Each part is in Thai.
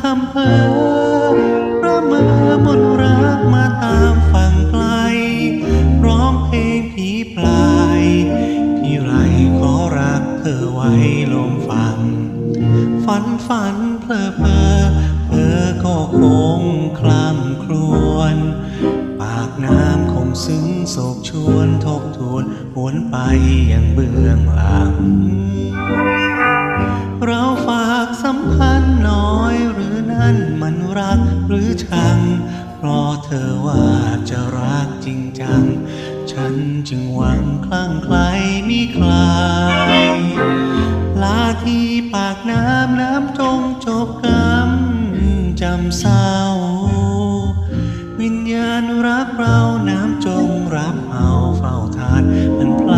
คำเพ้อระเมอมนรักมาตามฝั่งไกล ร้องเพลงผีปลายพี่ไรขอรักเธอไว้ลมฟัง ฝันฝันเพลอเพอเธอก็คงคลำครวญปากน้ำคงซึ้งโศกชวนทบทวนหวนไปยังเบื้องหลัง ชัง เพราะเธอว่าจะรักจริงจัง ฉันจึงหวังคลั่งไคล้มีใครลาที่ปากน้ำน้ำจงจบกรรมจำเศร้า วิญญาณรักเราน้ำจงรับเอาเฝ้าทานมันพลา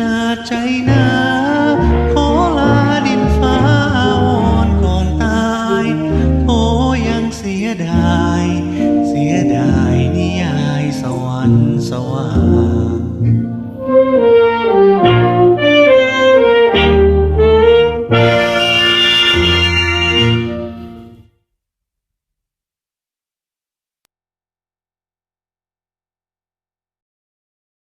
นาใจนาขอลาดินฟ้าวอนก่อนตายโอยังเสียดาย เสียดายนิยายสวรรค์สวรรค์